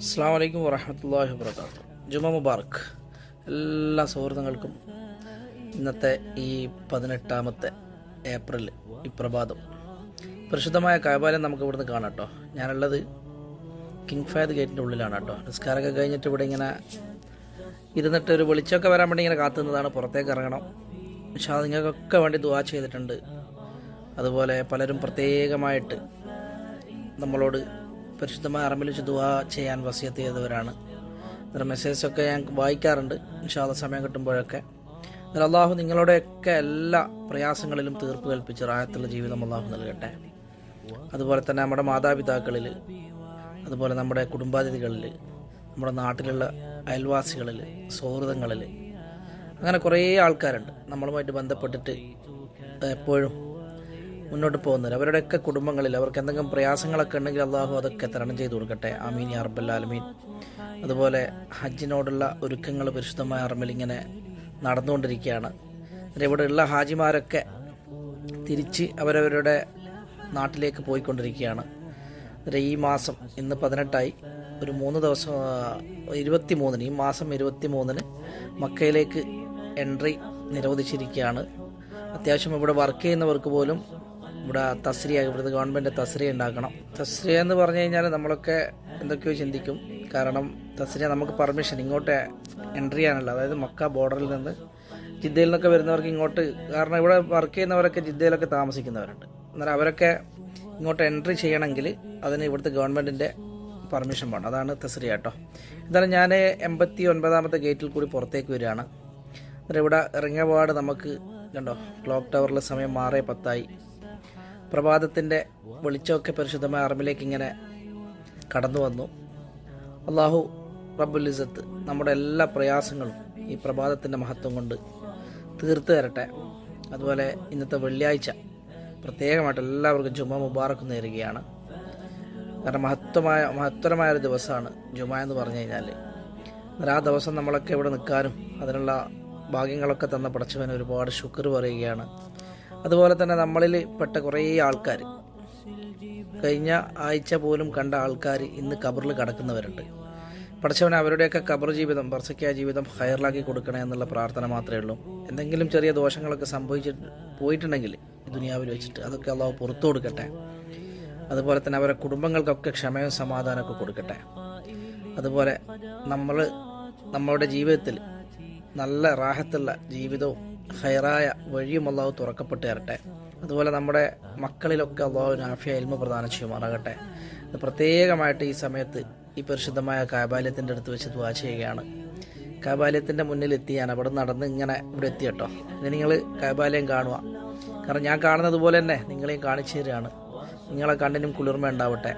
അസ്സാം വലൈക്കും വറഹമത്തല്ലാഹി വാബർക്കാത്തു ജുമ മുബാറക്. എല്ലാ സുഹൃത്തുക്കൾക്കും ഇന്നത്തെ ഈ പതിനെട്ടാമത്തെ ഏപ്രിൽ ഈ പ്രഭാതം പരിശുദ്ധമായ കായബാലം നമുക്ക് ഇവിടുന്ന് കാണാം കേട്ടോ ഞാനുള്ളത് കിങ് ഫാദ് ഗേറ്റിന്റെ ഉള്ളിലാണ് കേട്ടോ നിസ്കാരമൊക്കെ കഴിഞ്ഞിട്ട് ഇവിടെ ഇങ്ങനെ ഇരുന്നിട്ട് ഒരു വെളിച്ചമൊക്കെ വരാൻ വേണ്ടി ഇങ്ങനെ കാത്തുന്നതാണ് പുറത്തേക്ക് ഇറങ്ങണം. പക്ഷേ അത് നിങ്ങൾക്കൊക്കെ വേണ്ടി ദുവാ ചെയ്തിട്ടുണ്ട്. അതുപോലെ പലരും പ്രത്യേകമായിട്ട് നമ്മളോട് പരിശുദ്ധമായ അറബിൽ വെച്ച് ദുവാ ചെയ്യാൻ വസിയത്ത് ചെയ്തവരാണ്. അന്നേരം മെസ്സേജൊക്കെ ഞാൻ വായിക്കാറുണ്ട്. ഇൻഷാല്ല സമയം കിട്ടുമ്പോഴൊക്കെ. എന്നാൽ അള്ളാഹു നിങ്ങളുടെയൊക്കെ എല്ലാ പ്രയാസങ്ങളിലും തീർപ്പ് കൽപ്പിച്ച് റായത്തുള്ള ജീവിതം അള്ളാഹു നൽകട്ടെ. അതുപോലെ തന്നെ നമ്മുടെ മാതാപിതാക്കളിൽ അതുപോലെ നമ്മുടെ കുടുംബാതിഥികളിൽ നമ്മുടെ നാട്ടിലുള്ള അയൽവാസികളിൽ സൗഹൃദങ്ങളിൽ. അങ്ങനെ കുറേ ആൾക്കാരുണ്ട്. നമ്മളുമായിട്ട് ബന്ധപ്പെട്ടിട്ട് എപ്പോഴും മുന്നോട്ട് പോകുന്നവർ അവരുടെയൊക്കെ കുടുംബങ്ങളിൽ അവർക്ക് എന്തെങ്കിലും പ്രയാസങ്ങളൊക്കെ ഉണ്ടെങ്കിൽ അള്ളാഹു അതൊക്കെ തരണം ചെയ്തു കൊടുക്കട്ടെ. അമീൻ അറബല്ലാലമീൻ അതുപോലെ ഹജ്ജിനോടുള്ള ഒരുക്കങ്ങൾ പരിശുദ്ധമായ അറമിൽ ഇങ്ങനെ നടന്നുകൊണ്ടിരിക്കുകയാണ്. ഇവിടെയുള്ള ഹാജിമാരൊക്കെ തിരിച്ച് അവരവരുടെ നാട്ടിലേക്ക് പോയിക്കൊണ്ടിരിക്കുകയാണ്. ഈ മാസം ഇന്ന് പതിനെട്ടായി. ഒരു മൂന്ന് ദിവസം ഇരുപത്തി മൂന്നിന് ഈ മാസം ഇരുപത്തി മൂന്നിന് മക്കയിലേക്ക് എൻട്രി നിരോധിച്ചിരിക്കുകയാണ്. അത്യാവശ്യം ഇവിടെ വർക്ക് ചെയ്യുന്നവർക്ക് പോലും ഇവിടെ തസ്രിയ ഇവിടുത്തെ ഗവൺമെന്റ് തസ്രിയ ഉണ്ടാക്കണം. തസ്രിയ എന്ന് പറഞ്ഞു കഴിഞ്ഞാൽ നമ്മളൊക്കെ എന്തൊക്കെയോ ചിന്തിക്കും. കാരണം തസ്രിയ നമുക്ക് പെർമിഷൻ ഇങ്ങോട്ട് എൻട്രി ചെയ്യാനുള്ള അതായത് മക്ക ബോർഡറിൽ നിന്ന് ജിദ്ദയിൽ നിന്നൊക്കെ വരുന്നവർക്ക് ഇങ്ങോട്ട് കാരണം ഇവിടെ വർക്ക് ചെയ്യുന്നവരൊക്കെ ജിദ്ദയിലൊക്കെ താമസിക്കുന്നവരുണ്ട്. എന്നാൽ അവരൊക്കെ ഇങ്ങോട്ട് എൻട്രി ചെയ്യണമെങ്കിൽ അതിന് ഇവിടുത്തെ ഗവൺമെന്റിന്റെ പെർമിഷൻ വേണം. അതാണ് തസ്രിയ കേട്ടോ. എന്തായാലും ഞാൻ എൺപത്തി ഒൻപതാമത്തെ ഗേറ്റിൽ കൂടി പുറത്തേക്ക് വരികയാണ്. എന്നിട്ട് ഇവിടെ ഇറങ്ങിയ പാട് നമുക്ക് കണ്ടോ ക്ലോക്ക് ടവറിലെ സമയം മാറേ പത്തായി. പ്രഭാതത്തിന്റെ വെളിച്ചമൊക്കെ പരിശുദ്ധമായ അറമിലേക്ക് ഇങ്ങനെ കടന്നു വന്നു. അള്ളാഹു റബ്ബുലിസത്ത് നമ്മുടെ എല്ലാ പ്രയാസങ്ങളും ഈ പ്രഭാതത്തിന്റെ മഹത്വം കൊണ്ട് തീർത്തു തരട്ടെ. അതുപോലെ ഇന്നത്തെ വെള്ളിയാഴ്ച പ്രത്യേകമായിട്ട് എല്ലാവർക്കും ജുമ മുബാറക്ക് നേരുകയാണ്. കാരണം മഹത്വമായ മഹത്തരമായ ഒരു ദിവസമാണ് ജുമ എന്ന് പറഞ്ഞു കഴിഞ്ഞാൽ എന്നാൽ ആ ദിവസം നമ്മളൊക്കെ ഇവിടെ നിൽക്കാനും അതിനുള്ള ഭാഗ്യങ്ങളൊക്കെ തന്ന പടച്ചവന് ഒരുപാട് ശുക്ർ പറയുകയാണ്. അതുപോലെ തന്നെ നമ്മളിൽ പെട്ട കുറേ ആൾക്കാർ കഴിഞ്ഞ ആഴ്ച പോലും കണ്ട ആൾക്കാർ ഇന്ന് കബറിൽ കിടക്കുന്നവരുണ്ട്. പഠിച്ചവന് അവരുടെയൊക്കെ കബർ ജീവിതം ബർസയ്ക്ക ജീവിതം ഹയറിലാക്കി കൊടുക്കണേ എന്നുള്ള പ്രാർത്ഥന മാത്രമേ ഉള്ളൂ. എന്തെങ്കിലും ചെറിയ ദോഷങ്ങളൊക്കെ സംഭവിച്ചിട്ട് പോയിട്ടുണ്ടെങ്കിൽ ദുനിയാവിൽ വെച്ചിട്ട് അതൊക്കെ അള്ളാഹു പുറത്തു കൊടുക്കട്ടെ. അതുപോലെ തന്നെ അവരുടെ കുടുംബങ്ങൾക്കൊക്കെ ക്ഷമയും സമാധാനമൊക്കെ കൊടുക്കട്ടെ. അതുപോലെ നമ്മൾ നമ്മളുടെ ജീവിതത്തിൽ നല്ല റാഹത്തുള്ള ജീവിതവും ഹൈറായ വഴിയും അള്ളാഹു തുറക്കപ്പെട്ട് തരട്ടെ. അതുപോലെ നമ്മുടെ മക്കളിലൊക്കെ അള്ളാഹു ആഫിയ എൽമ പ്രദാനം ചെയ്യുമാറാകട്ടെ. പ്രത്യേകമായിട്ട് ഈ സമയത്ത് ഈ പരിശുദ്ധമായ കാബാല്യത്തിന്റെ അടുത്ത് വെച്ച് ദ്വാ ചെയ്യുകയാണ്. കാബാല്യത്തിന്റെ മുന്നിൽ എത്തി ഞാൻ അവിടെ നടന്ന് ഇങ്ങനെ ഇവിടെ എത്തി കേട്ടോ. ഇനി നിങ്ങൾ കാബാലയം കാണുക. കാരണം ഞാൻ കാണുന്നത് പോലെ തന്നെ നിങ്ങളെയും കാണിച്ചു തരികയാണ്. നിങ്ങളെ കണ്ണിനും കുളിർമ ഉണ്ടാവട്ടെ.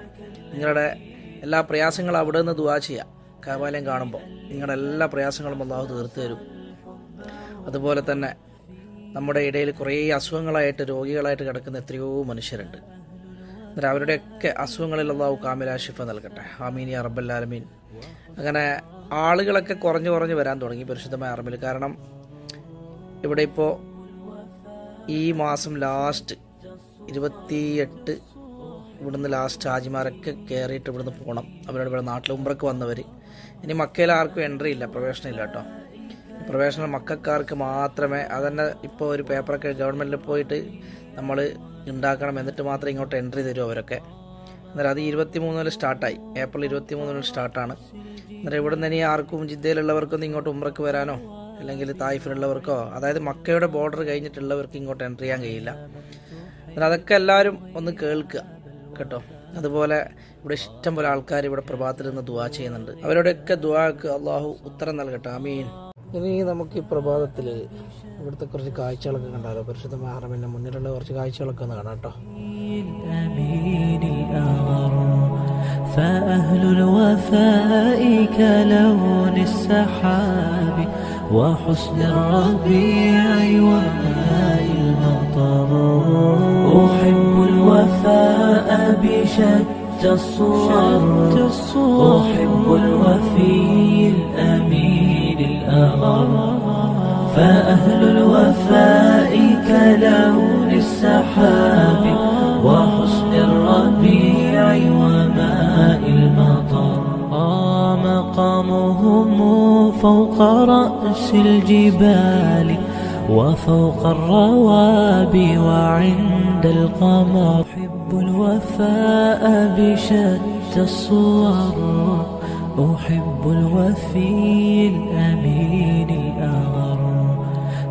നിങ്ങളുടെ എല്ലാ പ്രയാസങ്ങളും അവിടെ നിന്ന് ദുവാ ചെയ്യുക. കാബാലയം കാണുമ്പോൾ നിങ്ങളുടെ എല്ലാ പ്രയാസങ്ങളും അള്ളാഹു തീർത്തു തരും. അതുപോലെ തന്നെ നമ്മുടെ ഇടയിൽ കുറേ അസുഖങ്ങളായിട്ട് രോഗികളായിട്ട് കിടക്കുന്ന എത്രയോ മനുഷ്യരുണ്ട്. എന്നിട്ട് അവരുടെയൊക്കെ അസുഖങ്ങളിൽ അള്ളാഹു കാമിലാഷിഫ നൽകട്ടെ. ആമീൻ യാ അങ്ങനെ ആളുകളൊക്കെ കുറഞ്ഞു കുറഞ്ഞു വരാൻ തുടങ്ങി പരിശുദ്ധമായ അറബിൽ. കാരണം ഇവിടെ ഇപ്പോൾ ഈ മാസം ലാസ്റ്റ് ഇരുപത്തിയെട്ട് ഇവിടുന്ന് ലാസ്റ്റ് ഹാജിമാരൊക്കെ കയറിയിട്ട് ഇവിടുന്ന് പോകണം അവരുടെ ഇവിടെ നാട്ടിൽ ഉമ്പ്രക്ക് വന്നവർ ഇനി മക്കയിൽ ആർക്കും എൻട്രി ഇല്ല പ്രവേശനം ഇല്ല കേട്ടോ. പ്രവേശനം മക്കാർക്ക് മാത്രമേ അതന്നെ ഇപ്പോൾ ഒരു പേപ്പറൊക്കെ ഗവൺമെന്റിൽ പോയിട്ട് നമ്മൾ ഉണ്ടാക്കണം എന്നിട്ട് മാത്രമേ ഇങ്ങോട്ട് എൻട്രി തരൂ അവരൊക്കെ. അന്നേരം അത് ഇരുപത്തി മൂന്നിൽ സ്റ്റാർട്ടായി. ഏപ്രിൽ ഇരുപത്തി മൂന്നിൽ സ്റ്റാർട്ടാണ്. അന്നേരം ഇവിടെ നിന്ന് ഇനി ആർക്കും ജിദ്ദയിലുള്ളവർക്കൊന്നും ഇങ്ങോട്ട് ഉമ്രക്ക് വരാനോ അല്ലെങ്കിൽ തായ്ഫിലുള്ളവർക്കോ അതായത് മക്കയുടെ ബോർഡർ കഴിഞ്ഞിട്ടുള്ളവർക്ക് ഇങ്ങോട്ട് എൻട്രി ചെയ്യാൻ കഴിയില്ല. എന്നാൽ അതൊക്കെ എല്ലാവരും ഒന്ന് കേൾക്കുക കേട്ടോ. അതുപോലെ ഇവിടെ ഇഷ്ടം പോലെ ആൾക്കാർ ഇവിടെ പ്രഭാതത്തിൽ നിന്ന് ദുവാ ചെയ്യുന്നുണ്ട്. അവരോടൊക്കെ ദുവാക്ക് അള്ളാഹു ഉത്തരം നൽകട്ടെ. അമീൻ ഇനി നമുക്ക് ഈ പ്രഭാതത്തിൽ ഇവിടുത്തെ കുറച്ച് കാഴ്ചകളൊക്കെ കണ്ടാലോ പരിശുദ്ധമായ ഹറമിൻ്റെ മുന്നിലുള്ള കുറച്ച് കാഴ്ചകളൊക്കെ ഒന്ന് കാണാം കേട്ടോ الأمين الأغر فأهل الوفاء كلون السحاب وحسن الربيع وماء المطر أحب الوفاء بشتى الصور أحب الوفي الأمين فأهل الوفاء كلون السحاب وحسن الربيع وماء المطر فوق رأس الجبال وفوق الروابي وعند القمر أحب الوفاء بشتى الصور أحب الوفي الأمين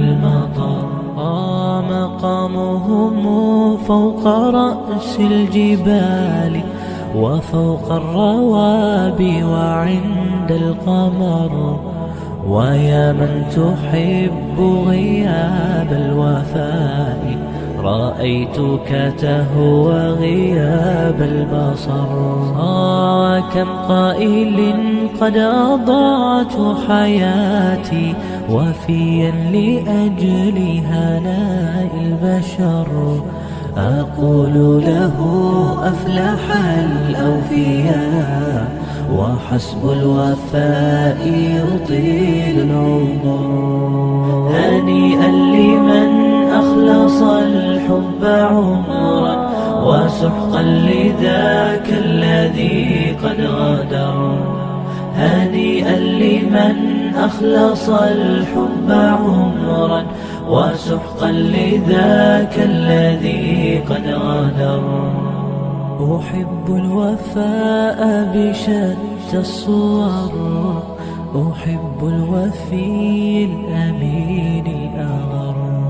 المطر مقامهم فوق رأس الجبال وفوق الروابي وعند القمر. ويا من تحب غياب الوفاء رأيتك تهوى غياب البصر. آه كم قائل قد أضعت حياتي وفيا لأجل هناء البشر. أقول له أفلح الأوفياء وحسب الوفاء يطيل العمر. هنيئا لمن أخلص الحب عمرا وسحقا لذاك الذي قد غدر هنيئا لمن أخلص الحب عمرا وسحقا لذاك الذي قد غدر أحب الوفاء بشتى الصور أحب الوفي الأمين الأغر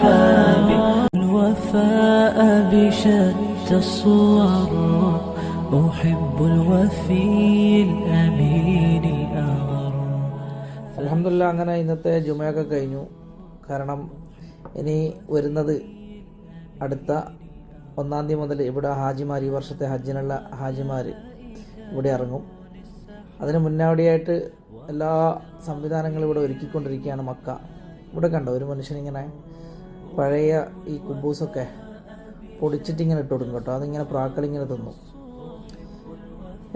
الصور أحب الوفي الأمين الأغر അലഹമില്ല അങ്ങനെ ഇന്നത്തെ ജുമയൊക്കെ കഴിഞ്ഞു കാരണം ഇനി വരുന്നത് അടുത്ത ഒന്നാം തീയതി മുതൽ ഇവിടെ ഹാജിമാർ ഈ വർഷത്തെ ഹജ്ജിനുള്ള ഹാജിമാർ ഇവിടെ ഇറങ്ങും അതിന് മുന്നോടിയായിട്ട് എല്ലാ സംവിധാനങ്ങളും ഇവിടെ ഒരുക്കിക്കൊണ്ടിരിക്കുകയാണ് മക്ക ഇവിടെ കണ്ടോ ഒരു മനുഷ്യനിങ്ങനെ പഴയ ഈ കുബൂസൊക്കെ പൊടിച്ചിട്ട് ഇങ്ങനെ ഇട്ട് കൊടുക്കും കേട്ടോ. അതിങ്ങനെ പ്രാക്കളിങ്ങനെ തിന്നു.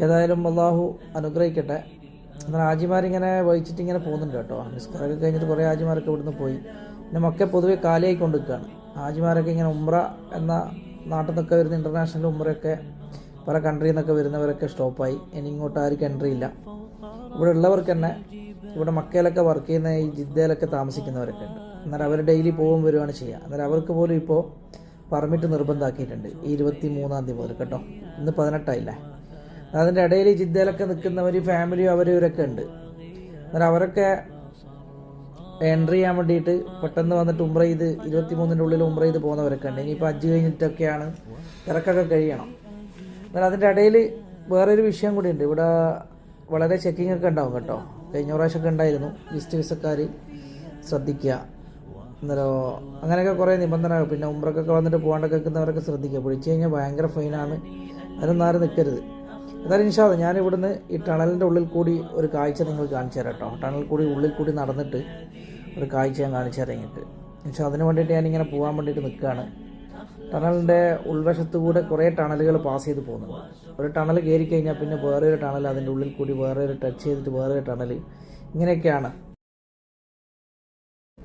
ഏതായാലും അള്ളാഹു അനുഗ്രഹിക്കട്ടെ. എന്നാൽ ആജിമാരിങ്ങനെ വഹിച്ചിട്ട് ഇങ്ങനെ പോകുന്നുണ്ട് കേട്ടോ. നിസ്കാരമൊക്കെ കഴിഞ്ഞിട്ട് കുറേ ആജിമാരൊക്കെ ഇവിടുന്ന് പോയി. പിന്നെ മൊക്കെ പൊതുവെ കാലിയായി കൊണ്ടിരിക്കുകയാണ്. ആജിമാരൊക്കെ ഇങ്ങനെ ഉമ്ര എന്ന നാട്ടിൽ നിന്നൊക്കെ വരുന്ന ഇന്റർനാഷണൽ ഉമ്രയൊക്കെ പല കൺട്രിയിൽ നിന്നൊക്കെ വരുന്നവരൊക്കെ സ്റ്റോപ്പായി ഇനി ഇങ്ങോട്ട് ആർക്കും എൻട്രി ഇല്ല. ഇവിടെ ഉള്ളവർക്ക് തന്നെ ഇവിടെ മക്കയിലൊക്കെ വർക്ക് ചെയ്യുന്ന ഈ ജിദ്ദയിലൊക്കെ താമസിക്കുന്നവരൊക്കെ ഉണ്ട്. എന്നാൽ അവർ ഡെയിലി പോകും വരുവാണ് ചെയ്യുക. എന്നാൽ അവർക്ക് പോലും ഇപ്പോൾ പെർമിറ്റ് നിർബന്ധമാക്കിയിട്ടുണ്ട് ഈ ഇരുപത്തി മൂന്നാം തീയതി മുതൽ കേട്ടോ. ഇന്ന് പതിനെട്ടായില്ലേ? അതിന്റെ ഇടയിൽ ജിദ്ദയിലൊക്കെ നിൽക്കുന്നവർ ഫാമിലിയും അവരവരൊക്കെ ഉണ്ട്. അന്നേരം അവരൊക്കെ എൻട്രി ചെയ്യാൻ വേണ്ടിയിട്ട് പെട്ടെന്ന് വന്നിട്ട് ഉംറ ചെയ്ത് ഇരുപത്തി മൂന്നിന്റെ ഉള്ളിൽ ഉംറ ചെയ്ത് പോകുന്നവരൊക്കെ ഉണ്ട്. ഇനിയിപ്പോൾ അഞ്ച് കഴിഞ്ഞിട്ടൊക്കെയാണ് തിരക്കൊക്കെ കഴിയണം. എന്നാൽ അതിന്റെ ഇടയിൽ വേറൊരു വിഷയം കൂടി ഉണ്ട്. ഇവിടെ വളരെ ചെക്കിംഗ് ഒക്കെ ഉണ്ടാവും കേട്ടോ. കഴിഞ്ഞ പ്രാവശ്യമൊക്കെ ഉണ്ടായിരുന്നു. വിസ്റ്റ് വിസക്കാർ ശ്രദ്ധിക്കുക. അന്നേരം അങ്ങനെയൊക്കെ കുറേ നിബന്ധനകൾ. പിന്നെ ഉമ്പ്രക്കൊക്കെ വന്നിട്ട് പോകാണ്ടൊക്കെ നിൽക്കുന്നവരൊക്കെ ശ്രദ്ധിക്കുക. പിടിച്ചു കഴിഞ്ഞാൽ ഭയങ്കര ഫൈനാണ്. അതിനൊന്നും ആരും നിൽക്കരുത്. എന്തായാലും ഇൻഷാദ് ഞാൻ ഇവിടുന്ന് ഈ ടണലിന്റെ ഉള്ളിൽ കൂടി ഒരു കാഴ്ച നിങ്ങൾ കാണിച്ചു തരാം കേട്ടോ. ടണൽ കൂടി ഉള്ളിൽ കൂടി നടന്നിട്ട് ഒരു കാഴ്ച ഞാൻ കാണിച്ചു തരാം നിങ്ങൾക്ക്. പക്ഷേ അതിന് വേണ്ടിയിട്ട് ഞാനിങ്ങനെ പോകാൻ വേണ്ടിയിട്ട് നിൽക്കുകയാണ്. ടണലിന്റെ ഉൾവശത്ത് കൂടെ കുറേ ടണലുകൾ പാസ് ചെയ്ത് പോകുന്നുണ്ട്. ഒരു ടണൽ കയറി കഴിഞ്ഞാൽ പിന്നെ വേറെ ഒരു ടണൽ അതിന്റെ ഉള്ളിൽ കൂടി വേറെ ഒരു ടച്ച് ചെയ്തിട്ട് വേറെ ഒരു ടണൽ ഇങ്ങനെയൊക്കെയാണ്.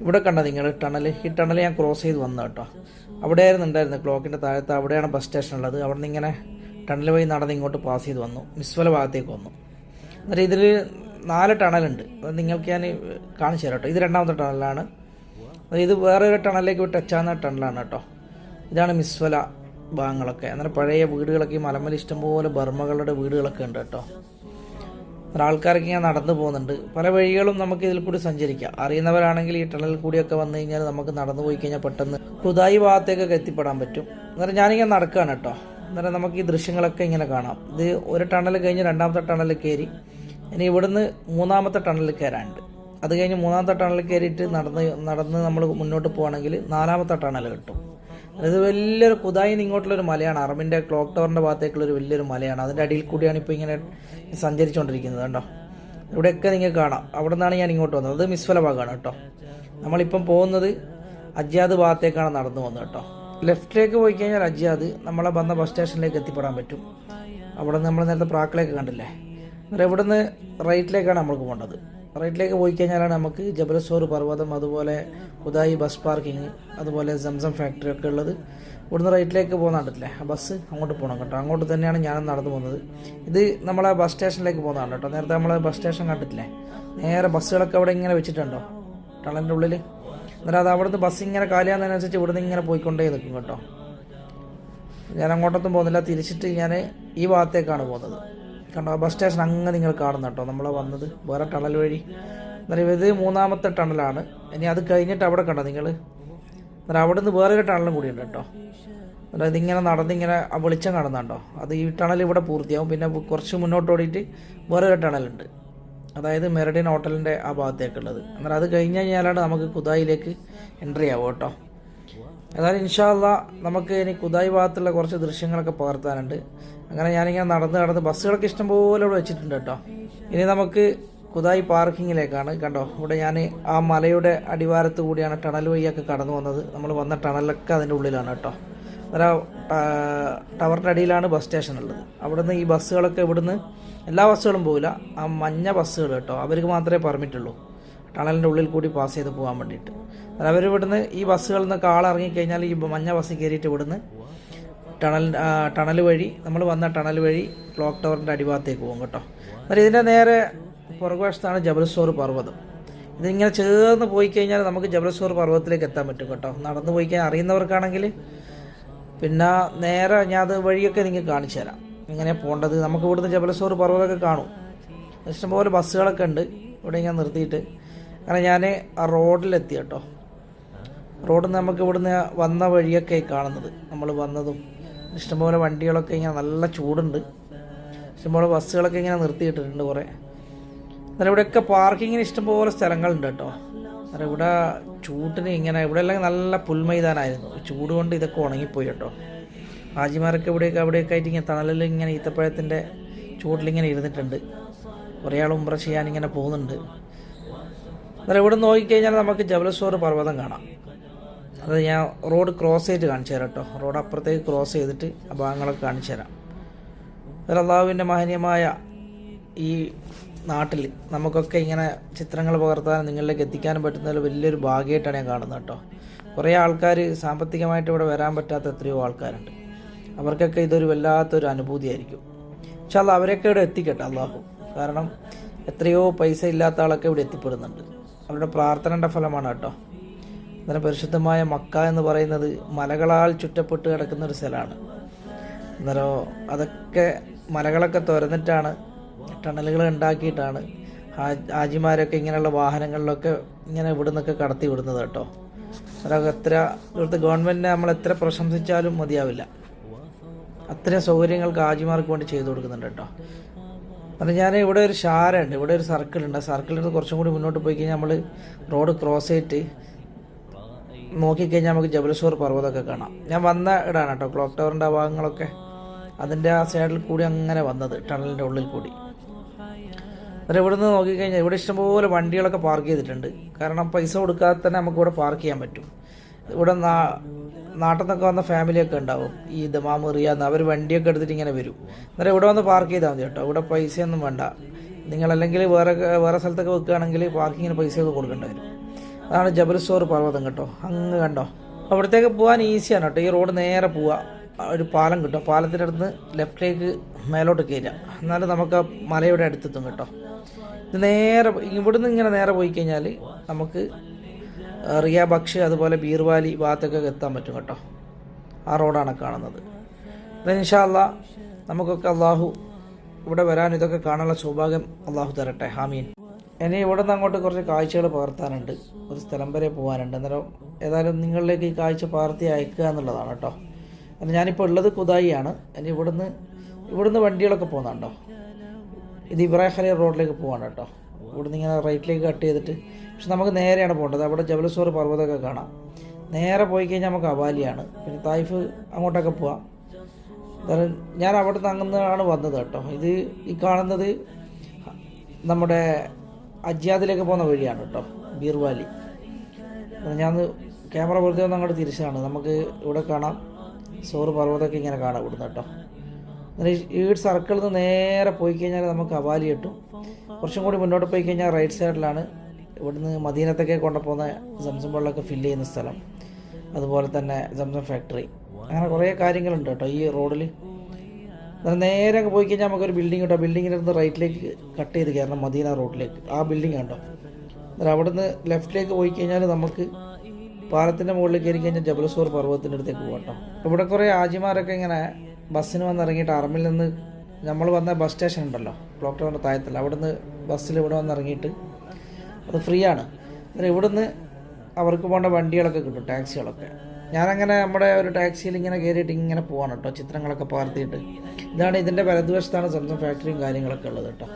ഇവിടെ കണ്ട നിങ്ങൾ ടണൽ ഈ ടണൽ ഞാൻ ക്രോസ് ചെയ്ത് വന്നു കേട്ടോ. അവിടെയായിരുന്നു ഉണ്ടായിരുന്നത് ക്ലോക്കിന്റെ താഴത്ത്. അവിടെയാണ് ബസ് സ്റ്റേഷൻ ഉള്ളത്. അവിടെ നിന്ന് ഇങ്ങനെ ടണൽ വഴി നടന്ന് ഇങ്ങോട്ട് പാസ് ചെയ്ത് വന്നു. മിസ്വല ഭാഗത്തേക്ക് വന്നു. എന്നിട്ട് ഇതിൽ നാല് ടണലുണ്ട് അത് നിങ്ങൾക്ക് ഞാൻ കാണിച്ചു തരാം കേട്ടോ. ഇത് രണ്ടാമത്തെ ടണലാണ് ഇത് വേറെ ഒരു ടണലിലേക്ക് ടച്ചാകുന്ന ടണലാണ് കേട്ടോ. ഇതാണ് മിസ്വല ഭാഗങ്ങളൊക്കെ. അന്നേരം പഴയ വീടുകളൊക്കെ ഈ മലമല ഇഷ്ടംപോലെ ബർമ്മകളുടെ വീടുകളൊക്കെ ഉണ്ട് കേട്ടോ. അത്ര ആൾക്കാരൊക്കെ ഇങ്ങനെ നടന്നു പോകുന്നുണ്ട്. പല വഴികളും നമുക്ക് ഇതിൽ കൂടി സഞ്ചരിക്കാം. അറിയുന്നവരാണെങ്കിൽ ഈ ടണലിൽ കൂടിയൊക്കെ വന്നു കഴിഞ്ഞാൽ നമുക്ക് നടന്നു പോയി കഴിഞ്ഞാൽ പെട്ടെന്ന് കുതായി ഭാഗത്തേക്കൊക്കെ എത്തിപ്പെടാൻ പറ്റും. അന്നേരം ഞാനിങ്ങനെ നടക്കുകയാണ് കേട്ടോ. അന്നേരം നമുക്ക് ഈ ദൃശ്യങ്ങളൊക്കെ ഇങ്ങനെ കാണാം. ഇത് ഒരു ടണൽ കഴിഞ്ഞ് രണ്ടാമത്തെ ടണലിൽ കയറി ഇനി ഇവിടുന്ന് മൂന്നാമത്തെ ടണലിൽ കയറാനുണ്ട്. അത് കഴിഞ്ഞ് മൂന്നാമത്തെ ടണലിൽ കയറിയിട്ട് നടന്ന് നടന്ന് നമ്മൾ മുന്നോട്ട് പോകുകയാണെങ്കിൽ നാലാമത്തെ ടണൽ കിട്ടും. ഇത് വലിയൊരു കുതായി ഇങ്ങോട്ടുള്ളൊരു മലയാണ്. അറബിന്റെ ക്ലോക്ക് ടവറിന്റെ ഭാഗത്തേക്കുള്ളൊരു വലിയൊരു മലയാണ്. അതിന്റെ അടിയിൽ കൂടിയാണ് ഇപ്പോൾ ഇങ്ങനെ സഞ്ചരിച്ചുകൊണ്ടിരിക്കുന്നത് കണ്ടോ? ഇവിടെയൊക്കെ നിങ്ങൾക്ക് കാണാം. അവിടെ നിന്നാണ് ഞാൻ ഇങ്ങോട്ട് വന്നത്. അത് മിസ്ഫല ഭാഗമാണ് കേട്ടോ. നമ്മളിപ്പം പോകുന്നത് അജ്യാദ് ഭാഗത്തേക്കാണ് നടന്നു പോകുന്നത് കേട്ടോ. ലെഫ്റ്റിലേക്ക് പോയി കഴിഞ്ഞാൽ അജ്യാദ് നമ്മളെ വന്ന ബസ് സ്റ്റേഷനിലേക്ക് എത്തിപ്പെടാൻ പറ്റും. അവിടെ നിന്ന് നമ്മൾ നേരത്തെ പ്രാക്കിലേക്ക് കണ്ടില്ലേ? അന്നേരം ഇവിടുന്ന് റൈറ്റിലേക്കാണ് നമ്മൾക്ക് പോകേണ്ടത്? റൈറ്റിലേക്ക് പോയി കഴിഞ്ഞാലാണ് നമുക്ക് ജബലസോർ പർവതം അതുപോലെ ഉദായി ബസ് പാർക്കിങ് അതുപോലെ സംസം ഫാക്ടറി ഒക്കെ ഉള്ളത്. ഇവിടുന്ന് റൈറ്റിലേക്ക് പോകുന്നുണ്ടല്ലേ ആ ബസ് അങ്ങോട്ട് പോകണം കേട്ടോ. അങ്ങോട്ട് തന്നെയാണ് ഞാൻ നടന്നു പോകുന്നത്. ഇത് നമ്മളെ ബസ് സ്റ്റേഷനിലേക്ക് പോകുന്നതാണ് കേട്ടോ. നേരത്തെ നമ്മളെ ബസ് സ്റ്റേഷൻ കണ്ടിട്ടില്ലേ? നേരെ ബസ്സുകളൊക്കെ അവിടെ ഇങ്ങനെ വെച്ചിട്ടുണ്ടോ? ടണലിന്റെ ഉള്ളിൽ എന്നാലും അത് അവിടുന്ന് ബസ് ഇങ്ങനെ കാലിയാകുന്നതിനനുസരിച്ച് ഇവിടുന്ന് ഇങ്ങനെ പോയിക്കൊണ്ടേ നിൽക്കും കേട്ടോ. ഞാൻ അങ്ങോട്ടൊന്നും പോകുന്നില്ല. തിരിച്ചിട്ട് ഞാൻ ഈ ഭാഗത്തേക്കാണ് പോകുന്നത്. കണ്ടോ? ബസ് സ്റ്റേഷൻ അങ്ങ് നിങ്ങൾ കാണുന്ന കേട്ടോ. നമ്മൾ വന്നത് വേറെ ടണൽ വഴി. അന്നേരം ഇത് മൂന്നാമത്തെ ടണലാണ്. ഇനി അത് കഴിഞ്ഞിട്ട് അവിടെ കണ്ടോ നിങ്ങൾ അന്നേരം അവിടെ നിന്ന് വേറൊരു ടണലും കൂടിയുണ്ട് കേട്ടോ. അന്നേരം ഇതിങ്ങനെ നടന്നിങ്ങനെ ആ വെളിച്ചം കാണുന്നുണ്ടോ അത് ഈ ടണൽ ഇവിടെ പൂർത്തിയാവും. പിന്നെ കുറച്ച് മുന്നോട്ട് ഓടിയിട്ട് വേറൊരു ടണലുണ്ട് അതായത് മെറഡിൻ ഹോട്ടലിന്റെ ആ ഭാഗത്തേക്കുള്ളത്. അന്നേരം അത് കഴിഞ്ഞ് കഴിഞ്ഞാലാണ് നമുക്ക് കുതായിലേക്ക് എൻട്രി ആവും കേട്ടോ. ഏതായാലും ഇൻഷാല്ല നമുക്ക് ഇനി കുതായി ഭാഗത്തുള്ള കുറച്ച് ദൃശ്യങ്ങളൊക്കെ പകർത്താനുണ്ട്. അങ്ങനെ ഞാനിങ്ങനെ നടന്ന് നടന്ന് ബസ്സുകളൊക്കെ ഇഷ്ടംപോലെ ഇവിടെ വെച്ചിട്ടുണ്ട് കേട്ടോ. ഇനി നമുക്ക് കുതായി പാർക്കിങ്ങിലേക്കാണ്. കണ്ടോ ഇവിടെ ഞാൻ ആ മലയുടെ അടിവാരത്ത് കൂടിയാണ് ടണൽ വഴിയൊക്കെ കടന്നു വന്നത്. നമ്മൾ വന്ന ടണലൊക്കെ അതിന്റെ ഉള്ളിലാണ് കേട്ടോ. അന്നേരം ടവറിന്റെ അടിയിലാണ് ബസ് സ്റ്റേഷൻ ഉള്ളത്. അവിടുന്ന് ഈ ബസ്സുകളൊക്കെ ഇവിടുന്ന് എല്ലാ ബസ്സുകളും പോകില്ല ആ മഞ്ഞ ബസ്സുകൾ കേട്ടോ അവർക്ക് മാത്രമേ പെർമിറ്റ് ഉള്ളൂ. ടണലിന്റെ ഉള്ളിൽ കൂടി പാസ് ചെയ്ത് പോകാൻ വേണ്ടിയിട്ട്. അന്നേരം അവർ ഇവിടുന്ന് ഈ ബസ്സുകളിൽ നിന്നൊക്കെ ആളിറങ്ങിക്കഴിഞ്ഞാൽ ഈ മഞ്ഞ ബസ്സിൽ കയറിയിട്ട് ഇവിടുന്ന് ടണൽ ടണൽ വഴി നമ്മൾ വന്ന ടണൽ വഴി ക്ലോക്ക് ടവറിന്റെ അടിഭാഗത്തേക്ക് പോകും കേട്ടോ. എന്നാൽ ഇതിന്റെ നേരെ പുറകുവശത്താണ് ജബൽസോർ പർവതം. ഇതിങ്ങനെ ചേർന്ന് പോയി കഴിഞ്ഞാൽ നമുക്ക് ജബൽസോർ പർവതത്തിലേക്ക് എത്താൻ പറ്റും കേട്ടോ. നടന്നു പോയി കഴിഞ്ഞാൽ അറിയുന്നവർക്കാണെങ്കിൽ പിന്നെ നേരെ ഞാൻ അത് വഴിയൊക്കെ നിങ്ങൾക്ക് കാണിച്ചു തരാം. ഇങ്ങനെ പോകേണ്ടത്? നമുക്ക് ഇവിടുന്ന് ജബലസോർ പർവതമൊക്കെ കാണും. ഇഷ്ടംപോലെ ബസ്സുകളൊക്കെ ഉണ്ട്. ഇവിടെ ഞാൻ നിർത്തിയിട്ട്. അങ്ങനെ ഞാൻ ആ റോഡിലെത്തി കേട്ടോ. നിന്ന് നമുക്ക് ഇവിടുന്ന് വന്ന വഴിയൊക്കെ കാണുന്നത്. നമ്മൾ വന്നതും ഇഷ്ടംപോലെ വണ്ടികളൊക്കെ ഇങ്ങനെ നല്ല ചൂടുണ്ട്. ഇഷ്ടംപോലെ ബസ്സുകളൊക്കെ ഇങ്ങനെ നിർത്തിയിട്ടിട്ടുണ്ട് കുറേ. അന്നേരം ഇവിടെയൊക്കെ പാർക്കിങ്ങിന് ഇഷ്ടംപോലെ സ്ഥലങ്ങളുണ്ട് കേട്ടോ. അന്നേരം ഇവിടെ ചൂട്ടിന് ഇങ്ങനെ ഇവിടെ എല്ലാം നല്ല പുൽമൈതാനായിരുന്നു. ചൂട് കൊണ്ട് ഇതൊക്കെ ഉണങ്ങിപ്പോയി കേട്ടോ. ഹാജിമാരൊക്കെ ഇവിടെയൊക്കെ അവിടെയൊക്കെ ആയിട്ട് ഇങ്ങനെ തണലിൽ ഇങ്ങനെ ഈത്തപ്പഴത്തിന്റെ ചൂട്ടിലിങ്ങനെ ഇരുന്നിട്ടുണ്ട്. കുറേ ആൾ ഉമ്ര ചെയ്യാൻ ഇങ്ങനെ പോകുന്നുണ്ട്. അന്നേരം ഇവിടെ നോക്കിക്കഴിഞ്ഞാൽ നമുക്ക് ജബലസ്വർ പർവതം കാണാം. അത് ഞാൻ റോഡ് ക്രോസ് ചെയ്ത് കാണിച്ചു തരാം കേട്ടോ. റോഡ് അപ്പുറത്തേക്ക് ക്രോസ് ചെയ്തിട്ട് ആ ഭാഗങ്ങളൊക്കെ കാണിച്ചു തരാം. അള്ളാഹുവിന്റെ മഹനീയമായ ഈ നാട്ടിൽ നമുക്കൊക്കെ ഇങ്ങനെ ചിത്രങ്ങൾ പകർത്താനും നിങ്ങളിലേക്ക് എത്തിക്കാനും പറ്റുന്നതിൽ വലിയൊരു ഭാഗ്യമായിട്ടാണ് ഞാൻ കാണുന്നത് കേട്ടോ. കുറേ ആൾക്കാർ സാമ്പത്തികമായിട്ട് ഇവിടെ വരാൻ പറ്റാത്ത എത്രയോ ആൾക്കാരുണ്ട്. അവർക്കൊക്കെ ഇതൊരു വല്ലാത്തൊരു അനുഭൂതിയായിരിക്കും. പക്ഷെ അത് അവരെയൊക്കെ ഇവിടെ എത്തിക്കട്ടെ അള്ളാഹു കാരണം എത്രയോ പൈസ ഇല്ലാത്ത ആളൊക്കെ ഇവിടെ എത്തിപ്പെടുന്നുണ്ട്. അവരുടെ പ്രാർത്ഥനയുടെ ഫലമാണ് കേട്ടോ. അന്നേരം പരിശുദ്ധമായ മക്ക എന്ന് പറയുന്നത് മലകളാൽ ചുറ്റപ്പെട്ട് കിടക്കുന്ന ഒരു സ്ഥലമാണ്. അന്നേരം അതൊക്കെ മലകളൊക്കെ തുരന്നിട്ടാണ് ടണലുകൾ ഉണ്ടാക്കിയിട്ടാണ് ഹാജിമാരൊക്കെ ഇങ്ങനെയുള്ള വാഹനങ്ങളിലൊക്കെ ഇങ്ങനെ ഇവിടെ നിന്നൊക്കെ കടത്തി വിടുന്നത് കേട്ടോ. അതൊക്കെ എത്ര ഇവിടുത്തെ ഗവൺമെന്റിനെ നമ്മൾ എത്ര പ്രശംസിച്ചാലും മതിയാവില്ല. അത്രയും സൗകര്യങ്ങൾക്ക് ഹാജിമാർക്ക് വേണ്ടി ചെയ്തു കൊടുക്കുന്നുണ്ട് കേട്ടോ. അപ്പം ഞാൻ ഇവിടെ ഒരു ഷാര ഉണ്ട് ഇവിടെ ഒരു സർക്കിളുണ്ട്. ആ സർക്കിളിൽ നിന്ന് കുറച്ചും കൂടി മുന്നോട്ട് പോയി കഴിഞ്ഞാൽ നമ്മൾ റോഡ് ക്രോസ് ചെയ്തിട്ട് നോക്കിക്കഴിഞ്ഞാൽ നമുക്ക് ജബലസൂർ പർവതമൊക്കെ കാണാം. ഞാൻ വന്ന ഇടാണ് കേട്ടോ ക്ലോക്ക് ടവറിന്റെ ആ ഭാഗങ്ങളൊക്കെ. അതിന്റെ ആ സൈഡിൽ കൂടി അങ്ങനെ വന്നത് ടണലിന്റെ ഉള്ളിൽ കൂടി. അന്നേരം ഇവിടെ നിന്ന് നോക്കിക്കഴിഞ്ഞാൽ ഇവിടെ ഇഷ്ടംപോലെ വണ്ടികളൊക്കെ പാർക്ക് ചെയ്തിട്ടുണ്ട്. കാരണം പൈസ കൊടുക്കാതെ തന്നെ നമുക്ക് ഇവിടെ പാർക്ക് ചെയ്യാൻ പറ്റും. ഇവിടെ നാ നാട്ടിൽ നിന്നൊക്കെ വന്ന ഫാമിലിയൊക്കെ ഉണ്ടാവും. ഈ ദമാമ് റിയാന്ന് അവർ വണ്ടിയൊക്കെ എടുത്തിട്ട് ഇങ്ങനെ വരും. അന്നേരം ഇവിടെ വന്ന് പാർക്ക് ചെയ്താൽ മതി കേട്ടോ ഇവിടെ പൈസയൊന്നും വേണ്ട. നിങ്ങളല്ലെങ്കിൽ വേറെ വേറെ സ്ഥലത്തൊക്കെ വെക്കുകയാണെങ്കിൽ പാർക്കിങ്ങിന് പൈസയൊക്കെ കൊടുക്കേണ്ടി വരും. അതാണ് ജബൽസോർ പർവതം കേട്ടോ. അങ്ങ് കണ്ടോ? അവിടത്തേക്ക് പോകാൻ ഈസിയാണ് കേട്ടോ. ഈ റോഡ് നേരെ പോവുക ഒരു പാലം കിട്ടും. പാലത്തിന്റെ അടുത്ത് ലെഫ്റ്റിലേക്ക് മേലോട്ട് കയറുക എന്നാലും നമുക്ക് ആ മലയുടെ അടുത്തെത്തും കേട്ടോ. ഇത് നേരെ ഇവിടുന്ന് ഇങ്ങനെ നേരെ പോയി കഴിഞ്ഞാൽ നമുക്ക് റിയ ബക്ഷ് അതുപോലെ ബീർവാലി ഭാഗത്തൊക്കെ എത്താൻ പറ്റും കേട്ടോ. ആ റോഡാണ് കാണുന്നത്. ഇൻഷാല്ല നമുക്കൊക്കെ അള്ളാഹു ഇവിടെ വരാൻ ഇതൊക്കെ കാണാനുള്ള സൗഭാഗ്യം അള്ളാഹു തരട്ടെ. ഹാമീൻ ഇനി ഇവിടെ നിന്ന് അങ്ങോട്ട് കുറച്ച് കാഴ്ചകൾ പകർത്താനുണ്ട്. ഒരു സ്ഥലം വരെ പോകാനുണ്ട്. അന്നേരം ഏതായാലും നിങ്ങളിലേക്ക് ഈ കാഴ്ച പകർത്തി അയക്കുക എന്നുള്ളതാണ് കേട്ടോ. കാരണം ഞാനിപ്പോൾ ഉള്ളത് കുതായിയാണ്. ഇനി ഇവിടുന്ന് ഇവിടുന്ന് വണ്ടികളൊക്കെ പോകുന്നുണ്ടോ? ഇത് ഇബ്രാഹിം റോഡിലേക്ക് പോവാണ് കേട്ടോ. ഇവിടുന്ന് ഇങ്ങനെ റൈറ്റിലേക്ക് കട്ട് ചെയ്തിട്ട്. പക്ഷെ നമുക്ക് നേരെയാണ് പോകേണ്ടത്. അവിടെ ജബലസോർ പർവതമൊക്കെ കാണാം. നേരെ പോയി കഴിഞ്ഞാൽ നമുക്ക് അവാലിയാണ്. പിന്നെ തായ്ഫ് അങ്ങോട്ടൊക്കെ പോവാം. എന്തായാലും ഞാൻ അവിടെ നിന്ന് അങ്ങനെയാണ് വന്നത് കേട്ടോ. ഇത് ഈ കാണുന്നത് നമ്മുടെ അജ്യാദിലേക്ക് പോകുന്ന വഴിയാണ് കേട്ടോ ബീർവാലി. ഞാൻ ക്യാമറ വെറുതെ ഒന്ന് അങ്ങോട്ട് തിരിച്ചാണ്. നമുക്ക് ഇവിടെ കാണാം. സോറ് പർവതമൊക്കെ ഇങ്ങനെ കാണാം ഇവിടുന്ന് കേട്ടോ. ഈ സർക്കിളിൽ നിന്ന് നേരെ പോയി കഴിഞ്ഞാൽ നമുക്ക് അവാലി കിട്ടും. കുറച്ചും കൂടി മുന്നോട്ട് പോയി കഴിഞ്ഞാൽ റൈറ്റ് സൈഡിലാണ് ഇവിടുന്ന് മദീനത്തൊക്കെ കൊണ്ടുപോകുന്ന സംസം വെള്ളമൊക്കെ ഫില്ല് ചെയ്യുന്ന സ്ഥലം. അതുപോലെ തന്നെ സംസം ഫാക്ടറി അങ്ങനെ കുറേ കാര്യങ്ങളുണ്ട് കേട്ടോ ഈ റോഡിൽ നേരെ അങ്ങ് പോയി കഴിഞ്ഞാൽ നമുക്കൊരു ബിൽഡിംഗ് കിട്ടും. ബിൽഡിങ്ങിന്റെ അടുത്ത് റൈറ്റിലേക്ക് കട്ട് ചെയ്ത് കയറണം മദീന റോഡിലേക്ക് ആ ബിൽഡിംഗ് കണ്ടോ? എന്നിട്ട് അവിടെ നിന്ന് ലെഫ്റ്റിലേക്ക് പോയി കഴിഞ്ഞാൽ നമുക്ക് പാലത്തിന്റെ മുകളിൽ കയറി കഴിഞ്ഞാൽ ജബലസൂർ പർവതത്തിന്റെ അടുത്തേക്ക് പോകാം കേട്ടോ. ഇവിടെ കുറേ ആജിമാരൊക്കെ ഇങ്ങനെ ബസ്സിന് വന്ന് ഇറങ്ങിയിട്ട് അറമിൽ നിന്ന് നമ്മൾ വന്ന ബസ് സ്റ്റേഷൻ ഉണ്ടല്ലോ ബ്ലോക്ക് ടൗണിന്റെ താഴത്തല്ല. അവിടെ നിന്ന് ബസ്സിൽ ഇവിടെ വന്ന് ഇറങ്ങിയിട്ട് അത് ഫ്രീ ആണ്. ഇവിടുന്ന് അവർക്ക് പോകേണ്ട വണ്ടികളൊക്കെ കിട്ടും ടാക്സികളൊക്കെ. ഞാനങ്ങനെ നമ്മുടെ ഒരു ടാക്സിയിൽ ഇങ്ങനെ കയറിയിട്ട് ഇങ്ങനെ പോവാണ് കേട്ടോ ചിത്രങ്ങളൊക്കെ പകർത്തിയിട്ട്. ഇതാണ് ഇതിന്റെ വലതുവശത്താണ് സ്വന്തം ഫാക്ടറിയും കാര്യങ്ങളൊക്കെ ഉള്ളത് കേട്ടോ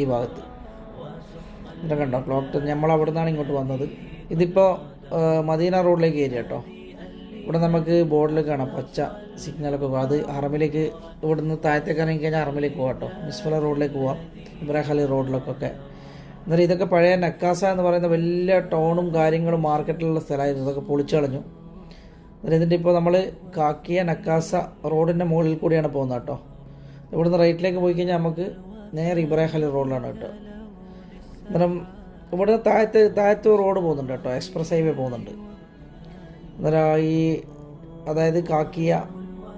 ഈ ഭാഗത്ത്. ഇതൊക്കെ കണ്ടോ ക്ലോക്ക് നമ്മൾ അവിടെ നിന്നാണ് ഇങ്ങോട്ട് വന്നത്. ഇതിപ്പോൾ മദീന റോഡിലേക്ക് കയറി കേട്ടോ. ഇവിടെ നമുക്ക് ബോർഡിൽ കാണാം പച്ച സിഗ്നലൊക്കെ പോകാം അത് ഹറമിലേക്ക് ഇവിടെ നിന്ന് താഴത്തേക്ക് ഇറങ്ങി കഴിഞ്ഞാൽ ഹറമിലേക്ക് പോകാം കേട്ടോ. മിസ്ഫല റോഡിലേക്ക് പോവാം ഇബ്രാഹിം റോഡിലൊക്കെ എന്നാലും ഇതൊക്കെ പഴയ നക്കാസ എന്ന് പറയുന്ന വലിയ ടൗണും കാര്യങ്ങളും മാർക്കറ്റിലുള്ള സ്ഥലമായിരുന്നു. ഇതൊക്കെ പൊളിച്ചു കളഞ്ഞു. എന്നിട്ട് ഇപ്പോൾ നമ്മൾ കാക്കിയ നക്കാസ റോഡിന്റെ മുകളിൽ കൂടിയാണ് പോകുന്നത് കേട്ടോ. ഇവിടുന്ന് റൈറ്റിലേക്ക് പോയി കഴിഞ്ഞാൽ നമുക്ക് നേരെ ഇബ്രാഹിം റോഡിലാണ് കേട്ടോ. അന്നേരം ഇവിടുന്ന് താഴത്ത് താഴത്ത് റോഡ് പോകുന്നുണ്ട് കേട്ടോ എക്സ്പ്രസ് ഹൈവേ പോകുന്നുണ്ട്. അന്നേരം ഈ അതായത് കാക്കിയ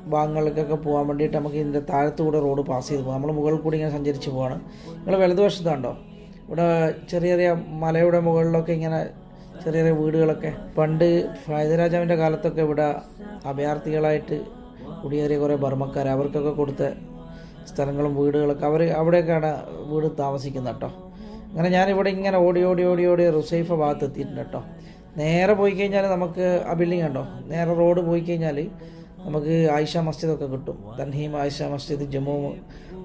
ഭാഗങ്ങളിലേക്കൊക്കെ പോകാൻ വേണ്ടിയിട്ട് നമുക്ക് ഇതിന്റെ താഴത്തുകൂടെ റോഡ് പാസ് ചെയ്ത് പോകാം. നമ്മൾ മുകളിൽ കൂടി ഇങ്ങനെ സഞ്ചരിച്ച് പോവാണ്. നിങ്ങൾ വലതുവശത്താണ്ടോ ഇവിടെ ചെറിയ ചെറിയ മലയുടെ മുകളിലൊക്കെ ഇങ്ങനെ ചെറിയ ചെറിയ വീടുകളൊക്കെ. പണ്ട് ഫൈദരാജാവിന്റെ കാലത്തൊക്കെ ഇവിടെ അഭയാർത്ഥികളായിട്ട് കുടിയേറിയ കുറേ ബർമ്മക്കാർ അവർക്കൊക്കെ കൊടുത്ത സ്ഥലങ്ങളും വീടുകളൊക്കെ അവർ അവിടെയൊക്കെയാണ് വീട് താമസിക്കുന്നത് കേട്ടോ. അങ്ങനെ ഞാനിവിടെ ഇങ്ങനെ ഓടി ഓടി ഓടി ഓടി റുസൈഫ ഭാഗത്ത് എത്തിയിട്ടുണ്ട് കേട്ടോ. നേരെ പോയി കഴിഞ്ഞാൽ നമുക്ക് ആ ബിൽഡിംഗ് കണ്ടോ? നേരെ റോഡ് പോയി കഴിഞ്ഞാൽ നമുക്ക് ആയിഷ മസ്ജിദൊക്കെ കിട്ടും. തൻഹീം ആയിഷ മസ്ജിദ് ജമ്മു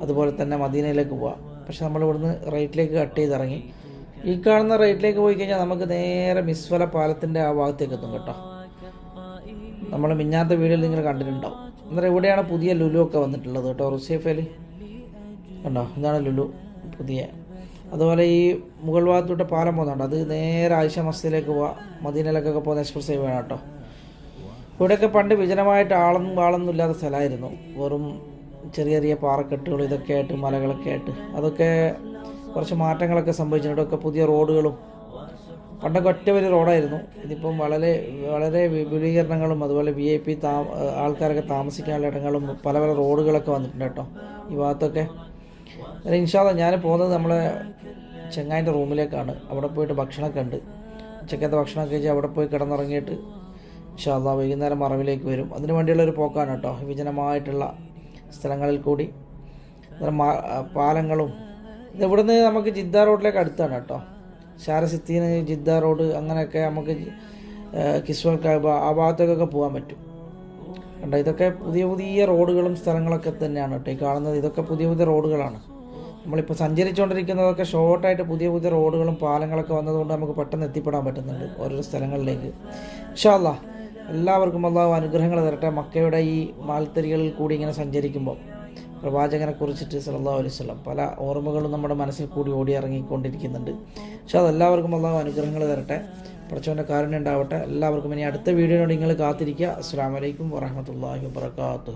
അതുപോലെ തന്നെ മദീനയിലേക്ക് പോവാം. പക്ഷെ നമ്മൾ ഇവിടുന്ന് റൈറ്റിലേക്ക് കട്ട് ചെയ്ത് ഇറങ്ങി ഈ കാണുന്ന റൈറ്റിലേക്ക് പോയി കഴിഞ്ഞാൽ നമുക്ക് നേരെ മിസ്വല പാലത്തിന്റെ ആ ഭാഗത്തേക്ക് എത്തും കേട്ടോ. നമ്മൾ മിഞ്ഞാത്ത വീഡിയോയിൽ നിങ്ങൾ കണ്ടിട്ടുണ്ടാവും. അന്നേരം ഇവിടെയാണ് പുതിയ ലുലു ഒക്കെ വന്നിട്ടുള്ളത് കേട്ടോ. റുസേഫയിൽ കണ്ടോ? ഇതാണ് ലുലു പുതിയ. അതുപോലെ ഈ മുകൾ ഭാഗത്തോട്ട് പാലം പോകുന്നുണ്ട്. അത് നേരെ ആയിഷ മസ്ജിദിലേക്ക് പോവാം. മദീനയിലേക്കൊക്കെ പോകുന്ന എക്സ്പ്രസ് ഹൈവേ ആണ് കേട്ടോ. ഇവിടെയൊക്കെ പണ്ട് വിജനമായിട്ട് ആളൊന്നും വാളൊന്നും ഇല്ലാത്ത സ്ഥലമായിരുന്നു. വെറും ചെറിയ ചെറിയ പാറക്കെട്ടുകൾ ഇതൊക്കെ ആയിട്ട് മലകളൊക്കെ ആയിട്ട്. അതൊക്കെ കുറച്ച് മാറ്റങ്ങളൊക്കെ സംഭവിച്ചിട്ടുണ്ട്. ഇവിടെയൊക്കെ പുതിയ റോഡുകളും പണ്ടൊക്കെ ഒറ്റ വലിയ റോഡായിരുന്നു. ഇതിപ്പം വളരെ വളരെ വിപുലീകരണങ്ങളും അതുപോലെ വി ഐ പി താ ആൾക്കാരൊക്കെ താമസിക്കാനുള്ള ഇടങ്ങളും പല പല റോഡുകളൊക്കെ വന്നിട്ടുണ്ട് കേട്ടോ ഈ ഭാഗത്തൊക്കെ. ഇൻഷാല്ല ഞാൻ പോകുന്നത് നമ്മളെ ചെങ്ങായിന്റെ റൂമിലേക്കാണ്. അവിടെ പോയിട്ട് ഭക്ഷണമൊക്കെ ഉണ്ട്. ഉച്ചക്കത്തെ ഭക്ഷണമൊക്കെ കഴിച്ച് അവിടെ പോയി കിടന്നുറങ്ങിയിട്ട് ഇൻഷാല്ല വൈകുന്നേരം മറവിലേക്ക് വരും. അതിന് വേണ്ടിയുള്ള ഒരു പോക്കാണ് കേട്ടോ. വിജനമായിട്ടുള്ള സ്ഥലങ്ങളിൽ കൂടി. പാലങ്ങളും ഇത് ഇവിടുന്ന് നമുക്ക് ജിദ്ദ റോഡിലേക്ക് അടുത്താണ് കേട്ടോ. ഷാരസിത്തീന് ജിദ്ദ റോഡ് അങ്ങനെയൊക്കെ നമുക്ക് കിസ്വൽ കാബ ആ ഭാഗത്തേക്കൊക്കെ പോകാൻ പറ്റും. കണ്ടോ? ഇതൊക്കെ പുതിയ പുതിയ റോഡുകളും സ്ഥലങ്ങളൊക്കെ തന്നെയാണ് കേട്ടോ. ഈ കാണുന്നത് ഇതൊക്കെ പുതിയ പുതിയ റോഡുകളാണ്. നമ്മളിപ്പോൾ സഞ്ചരിച്ചുകൊണ്ടിരിക്കുന്നതൊക്കെ ഷോർട്ടായിട്ട് പുതിയ പുതിയ റോഡുകളും പാലങ്ങളൊക്കെ വന്നതുകൊണ്ട് നമുക്ക് പെട്ടെന്ന് എത്തിപ്പെടാൻ പറ്റുന്നുണ്ട് ഓരോ സ്ഥലങ്ങളിലേക്ക്. ഇൻഷാല്ല എല്ലാവർക്കും അള്ളാഹു അനുഗ്രഹങ്ങൾ തരട്ടെ. മക്കയുടെ ഈ മാൽത്തരികളിൽ കൂടി ഇങ്ങനെ സഞ്ചരിക്കുമ്പോൾ പ്രവാചകനെ കുറിച്ചിട്ട് അലൈഹി വസല്ലം പല ഓർമ്മകളും നമ്മുടെ മനസ്സിൽ കൂടി ഓടി ഇറങ്ങിക്കൊണ്ടിരിക്കുന്നുണ്ട് പക്ഷേ അതെല്ലാവർക്കും അള്ളാഹു അനുഗ്രഹങ്ങൾ തരട്ടെ. പ്രച്ചോന്റെ കാരുണ്യം ഉണ്ടാവട്ടെ. എല്ലാവർക്കും ഇനി അടുത്ത വീഡിയോയോട് നിങ്ങൾ കാത്തിരിക്കുക. അസ്സാം വലൈക്കും വാഹമത്തല്ലാഹി വാബർക്കാത്തു